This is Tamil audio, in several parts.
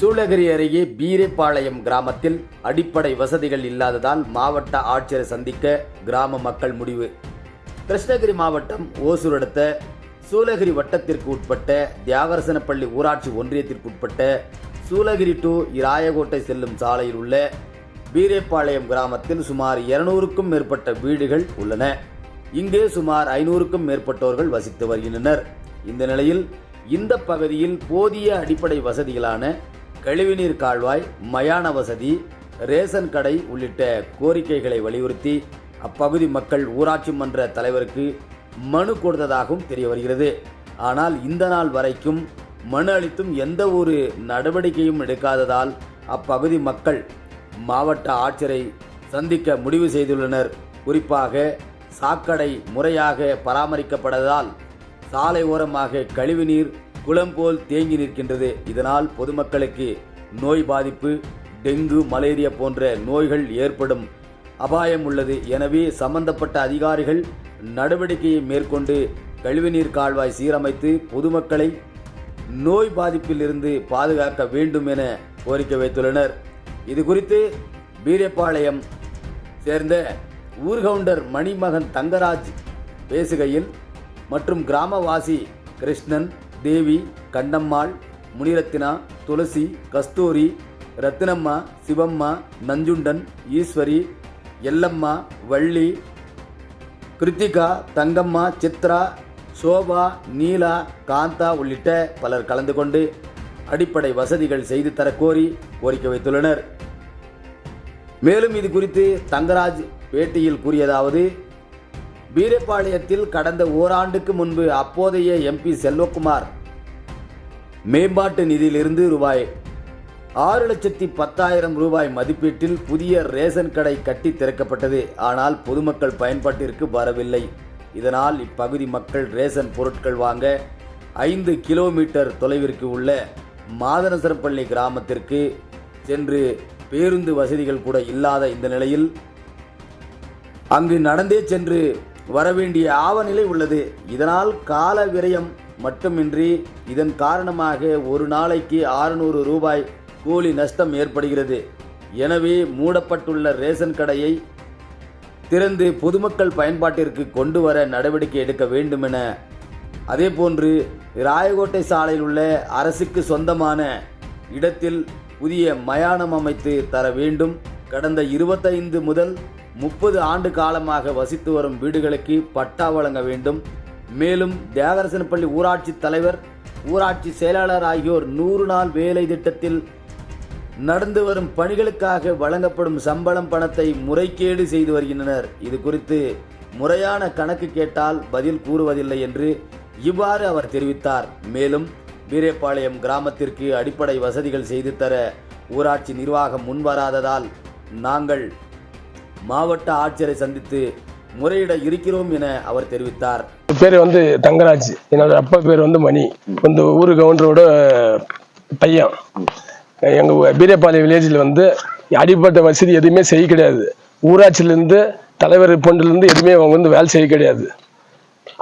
சூளகிரி அருகே பீரைப்பாளையம் கிராமத்தில் அடிப்படை வசதிகள் இல்லாததால் மாவட்ட ஆட்சியரை சந்திக்க கிராம மக்கள் முடிவு. கிருஷ்ணகிரி மாவட்டம் ஓசூர் அடுத்த சூளகிரி வட்டத்திற்கு உட்பட்ட தியாகரசனப்பள்ளி ஊராட்சி ஒன்றியத்திற்கு உட்பட்ட சூளகிரி டு இராயகோட்டை செல்லும் சாலையில் உள்ள பீரேப்பாளையம் கிராமத்தில் சுமார் இருநூறுக்கும் மேற்பட்ட வீடுகள் உள்ளன. இங்கே சுமார் ஐநூறுக்கும் மேற்பட்டோர்கள் வசித்து வருகின்றனர். இந்த நிலையில் இந்த பகுதியில் போதிய அடிப்படை வசதிகளான கழிவுநீர் கால்வாய் மயான வசதி ரேசன் கடை உள்ளிட்ட கோரிக்கைகளை வலியுறுத்தி அப்பகுதி மக்கள் ஊராட்சி மன்ற தலைவருக்கு மனு கொடுத்ததாகவும் தெரிய வருகிறது ஆனால் இந்த நாள் வரைக்கும் மனு அளித்தும் எந்த ஒரு நடவடிக்கையும் எடுக்காததால் அப்பகுதி மக்கள் மாவட்ட ஆட்சியரை சந்திக்க முடிவு செய்துள்ளனர். குறிப்பாக சாக்கடை முறையாக பராமரிக்கப்படாததால் சாலை ஓரமாக கழிவுநீர் குளம் போல் தேங்கி நிற்கின்றது. இதனால் பொதுமக்களுக்கு நோய் பாதிப்பு டெங்கு மலேரியா போன்ற நோய்கள் ஏற்படும் அபாயம் உள்ளது. எனவே சம்பந்தப்பட்ட அதிகாரிகள் நடவடிக்கையை மேற்கொண்டு கழிவுநீர் கால்வாய் சீரமைத்து பொதுமக்களை நோய் பாதிப்பிலிருந்து பாதுகாக்க வேண்டும் என கோரிக்கை வைத்துள்ளனர். இது குறித்து பீரப்பாளையம் சேர்ந்த ஊர்கவுண்டர் மணிமகன் தங்கராஜ் பேசுகையில் மற்றும் கிராமவாசி கிருஷ்ணன் தேவி கண்டம்மாள் முனிரத்தினா துளசி கஸ்தூரி ரத்தினம்மா சிவம்மா நஞ்சுண்டன் ஈஸ்வரி எல்லம்மா வள்ளி கிருத்திகா தங்கம்மா சித்ரா சோபா நீலா காந்தா உள்ளிட்ட பலர் கலந்து கொண்டு அடிப்படை வசதிகள் செய்து தரக்கோரி கோரிக்கை வைத்துள்ளனர். மேலும் இது குறித்து தங்கராஜ் பேட்டியில் கூறியதாவது வீரபாளையத்தில் கடந்த ஓராண்டுக்கு முன்பு அப்போதைய எம்பி செல்வகுமார் மேம்பாட்டு நிதியிலிருந்து ரூபாய் ஆறு லட்சத்தி பத்தாயிரம் ரூபாய் மதிப்பீட்டில் புதிய ரேஷன் கடை கட்டி திறக்கப்பட்டது. ஆனால் பொதுமக்கள் பயன்பாட்டிற்கு வரவில்லை. இதனால் இப்பகுதி மக்கள் ரேஷன் பொருட்கள் வாங்க ஐந்து கிலோமீட்டர் தொலைவிற்கு உள்ள மாதனசரப்பள்ளி கிராமத்திற்கு சென்று பேருந்து வசதிகள் கூட இல்லாத இந்த நிலையில் அங்கு நடந்தே சென்று வரவேண்டிய ஆவநிலை உள்ளது. இதனால் கால விரயம் மட்டுமின்றி இதன் காரணமாக ஒரு நாளைக்கு ஆறுநூறு ரூபாய் கூலி நஷ்டம் ஏற்படுகிறது. எனவே மூடப்பட்டுள்ள ரேஷன் கடையை திறந்து பொதுமக்கள் பயன்பாட்டிற்கு கொண்டு வர நடவடிக்கை எடுக்க வேண்டும் என அதேபோன்று ராயகோட்டை சாலையில் உள்ள அரசுக்கு சொந்தமான இடத்தில் புதிய மயானம் அமைத்து தர வேண்டும். கடந்த இருபத்தைந்து முதல் முப்பது ஆண்டு காலமாக வசித்து வரும் வீடுகளுக்கு பட்டா வழங்க வேண்டும். மேலும் தியாகரசனப்பள்ளி ஊராட்சி தலைவர் ஊராட்சி செயலாளர் ஆகியோர் நூறு நாள் வேலை திட்டத்தில் நடந்து வரும் பணிகளுக்காக வழங்கப்படும் சம்பளம் பணத்தை முறைகேடு செய்து வருகின்றனர். இது குறித்து முறையான கணக்கு கேட்டால் பதில் கூறுவதில்லை என்று இவ்வாறு அவர் தெரிவித்தார். மேலும் வீரபாளையம் கிராமத்திற்கு அடிப்படை வசதிகள் செய்து தர ஊராட்சி நிர்வாகம் முன்வராததால் நாங்கள் மாவட்ட ஆட்சியரை சந்தித்து முறையிட இருக்கிறோம் என அவர் தெரிவித்தார். பேர் வந்து தங்கராஜ். என்னோட அப்பா பேர் வந்து மணி. இந்த ஊர் கவுண்டரோட பையன். எங்கள் பீரேபாளையம் வில்லேஜில் வந்து அடிப்பட்ட வசதி எதுவுமே செய்ய கிடையாது. ஊராட்சியிலேருந்து தலைவர் பொண்டுலேருந்து எதுவுமே அவங்க வந்து வேலை செய்ய கிடையாது.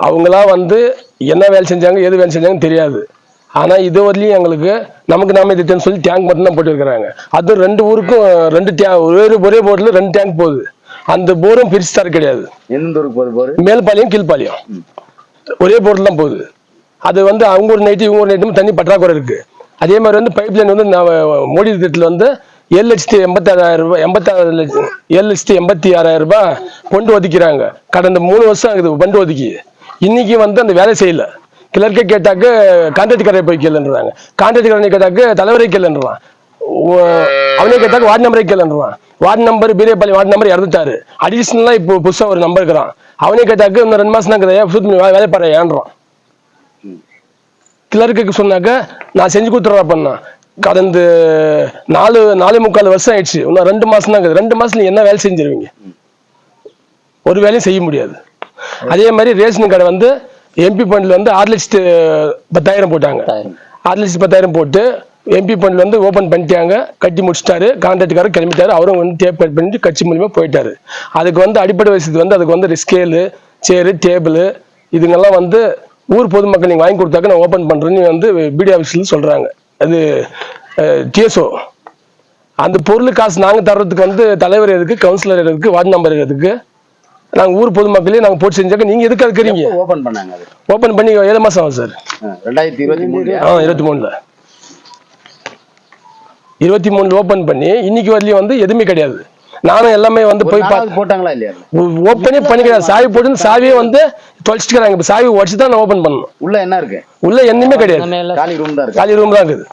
அவங்களாம் வந்து என்ன வேலை செஞ்சாங்க எது வேலை செஞ்சாங்கன்னு தெரியாது. ஆனால் இது வரலையும் எங்களுக்கு நமக்கு நாம திட்டம்னு சொல்லி டேங்க் மட்டும் தான் போட்டுருக்குறாங்க. அது ரெண்டு ஊருக்கும் ரெண்டு டே ஒரே ஒரே போர்டில் ரெண்டு டேங்க் போகுது. அந்த போரும் பிரிச்சு தர கிடையாது. எந்த ஊருக்கு போகுது போரு மேல்பாளையம் கீழ்பாளையம். ஒரே போர்டில் தான் போகுது. அது வந்து அவங்க ஒரு நைட்டு இவங்க ஒரு நைட்டும் தண்ணி பற்றாக்குறை இருக்கு. அதே மாதிரி வந்து பைப் லைன் வந்து மோடி திட்டத்தில் வந்து ஏழு லட்சத்தி எண்பத்தாறாயிரம் ரூபாய் எண்பத்தாறு லட்சம் ஏழு லட்சத்தி எண்பத்தி ஆறாயிரம் ரூபாய் கொண்டு ஒதுக்கிறாங்க. கடந்த மூணு வருஷம் ஆகுது கொண்டு ஒதுக்கி. இன்னைக்கு வந்து அந்த வேலை செய்யல. கிளர்க்கை கேட்டாக்கு கான்ட்ராக்ட் போய் கேளுன்றாங்க. கான்ட்ராக்ட் கேட்டாக்கு கேட்டாக்க தலைவரை கேளுன்றான். அவனே கேட்டாக்க வார்டு நம்பரை கேளுன்றான். Ward number Periyapalli ward number இறந்துட்டாரு. அடிஷனலா இப்போ புதுசா ஒரு நம்பர் இருக்கிறான். அவனே கேட்டாக்க இன்னும் ரெண்டு மாசம் தான் இருக்குது. வேலை பாரு ஏன்றான் கிளர்க்குக்கு சொன்னாக்க நான் செஞ்சு கொடுத்துட்றேன் பண்ணான் கடந்த நாலு நாலு முக்கால் வருஷம் ஆயிடுச்சு. இன்னும் ரெண்டு மாசம் தான் ரெண்டு மாசம் என்ன வேலை செஞ்சிருவீங்க? ஒரு வேலையும் செய்ய முடியாது. அதே மாதிரி ரேஷன் கடை வந்து எம்பி ஃபண்ட்ல வந்து ஆறு லட்சத்து பத்தாயிரம் போட்டாங்க. ஆறு லட்சத்து பத்தாயிரம் போட்டு எம்பி ஃபண்டில் வந்து ஓப்பன் பண்ணிட்டாங்க. கட்டி முடிச்சிட்டாரு. கான்ட்ராக்டுக்காரர் கிளம்பிட்டாரு. அவரும் வந்து டேப் கட் பண்ணிட்டு கட்சி மூலியமாக போயிட்டாரு. அதுக்கு வந்து அடிப்படை வசதி வந்து அதுக்கு வந்து ஸ்கேலு சேரு டேபிள் இதுங்கெல்லாம் வந்து ஊர் பொதுமக்கள் நீங்கள் வாங்கி கொடுத்தாக்க நான் ஓப்பன் பண்ணுறேன்னு வந்து பிடி ஆஃபீஸில் சொல்கிறாங்க அது டிஎஸ்ஓ அந்த பொருள் காசு நாங்கள் தர்றதுக்கு வந்து தலைவர் எதுக்கு கவுன்சிலர் எதுக்கு வார்டு நம்பர் எதுக்கு? நாங்கள் ஊர் பொதுமக்களே நாங்கள் போட்டு செஞ்சாக்க நீங்கள் எதுக்கு இருக்கிறீங்க ஓபன் பண்ணாங்க ஓப்பன் பண்ணி ஏழு மாதம் ஆகும் சார். ரெண்டாயிரத்தி இருபத்தி மூணு ஆ இருபத்தி மூணுல. இருபத்தி மூணுல ஓபன் பண்ணி இன்னைக்கு வரலையும் வந்து எதுவுமே கிடையாது. நானும் எல்லாமே வந்து போய் போட்டாங்களா இல்லையா? ஓப்பனே பண்ணிக்கிறேன். சாவி போட்டு சாவியே வந்து தொலைச்சிக்கிறாங்க இப்போ சாவி உடச்சு தான் நான் ஓப்பன் பண்ணணும். உள்ள என்ன இருக்கு? உள்ள எண்ணுமே கிடையாது. காலி ரூம் தான் இருக்கு. காலி ரூம் தான் இருக்குது.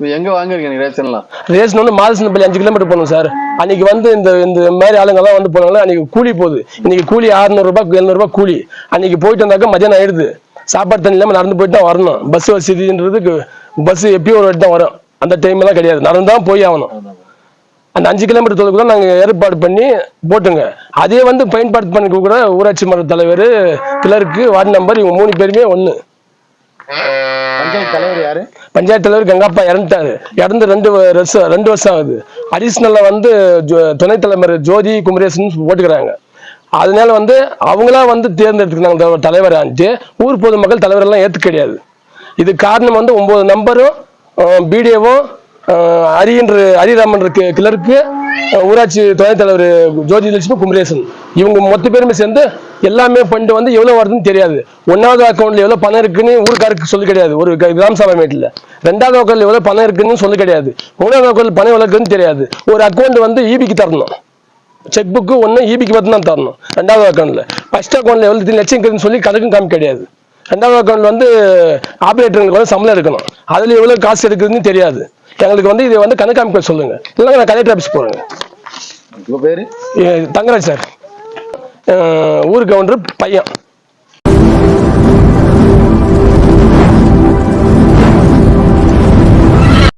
எங்க வாங்குறீங்க ரேஷன்லாம் ரேஷன் வந்து மாதம் அஞ்சு கிலோமீட்டர் போகணும் சார் அன்னைக்கு வந்து இந்த இந்த மாதிரி ஆளுங்கெல்லாம் வந்து போனாங்களா அன்னைக்கு கூலி போகுது. இன்னைக்கு கூலி அறுநூறுபா எழுநூறுபா கூலி. அன்னைக்கு போயிட்டு வந்தாக்க மதியானம் ஆயிடுது. சாப்பாடு தண்ணி இல்லாமல் நடந்து போயிட்டு தான் வரணும். பஸ் வசதின்றதுக்கு பஸ் எப்பயும் ஒரு தான் வரும். அந்த டைம் எல்லாம் கிடையாது. நடந்து தான் போய் ஆகணும். அந்த அஞ்சு கிலோமீட்டர் தொலைவுக்கு தான் நாங்கள் ஏற்பாடு பண்ணி போட்டுங்க. அதே வந்து பயன்பாடு பண்ணி கூட ஊராட்சி மன்ற தலைவர் கிளர்க்கு வார்டு நம்பர் இவங்க மூணு பேருமே ஒன்று பஞ்சாயத்து தலைவர் யாரு? பஞ்சாயத்து தலைவர் கங்காப்பா இறந்துட்டாரு. இறந்து ரெண்டு வருஷம் ரெண்டு வருஷம் ஆகுது. அடிஷ்னலா வந்து துணைத் தலைவர் ஜோதி குமரேசன் போட்டுக்கிறாங்க அதனால வந்து அவங்களா வந்து தேர்ந்தெடுத்துக்கிறாங்க தலைவர் ஆண்டு ஊர் பொதுமக்கள் தலைவர் எல்லாம் ஏத்து கிடையாது. இது காரணம் வந்து ஒன்பது நம்பரும் பிடிஓவும் ஹரின்ற ஹரிராமன் இருக்கு கிளர்க்கு ஊராட்சி துணைத் தலைவர் ஜோதி லட்சுமி குமரேசன். இவங்க மொத்த பேருமே சேர்ந்து எல்லாமே பண்ணிட்டு வந்து எவ்வளவு வருதுன்னு தெரியாது. ஒன்னாவது அக்கௌண்ட்ல எவ்வளவு பணம் இருக்குன்னு ஊருக்காருக்கு சொல்லி கிடையாது. ஒரு கிராம சபை மீட்டில் ரெண்டாவது அக்கௌண்ட்ல எவ்வளவு பணம் இருக்குன்னு சொல்லி கிடையாது. மூணாவது அக்கௌண்ட்ல பணம் எவ்வளோ இருக்குன்னு தெரியாது. ஒரு அக்கௌண்ட் வந்து ஈபிக்கு தரணும். செக் புக்கு ஒன்று ஈபிக்கு பார்த்து தான் தரணும். ரெண்டாவது அக்கௌண்ட்ல ஃபர்ஸ்ட் அக்கௌண்ட்ல எவ்வளவு லட்சம் இருக்குதுன்னு சொல்லி கணக்கும் காமி கிடையாது. ரெண்டாவது அக்கௌண்ட் வந்து ஆப்ரேட்டருங்களுக்கு வந்து சம்பளம் இருக்கணும். அதுல எவ்வளவு காசு எடுக்குதுன்னு தெரியாது. எங்களுக்கு வந்து இதை வந்து கணக்கு காமிக்க சொல்லுங்க. இல்லைங்க நான் கலெக்டர் ஆஃபீஸ் போறேங்க. உங்க பேரு? தங்கராஜ் சார். ஊர் கவுண்டர் பையன்.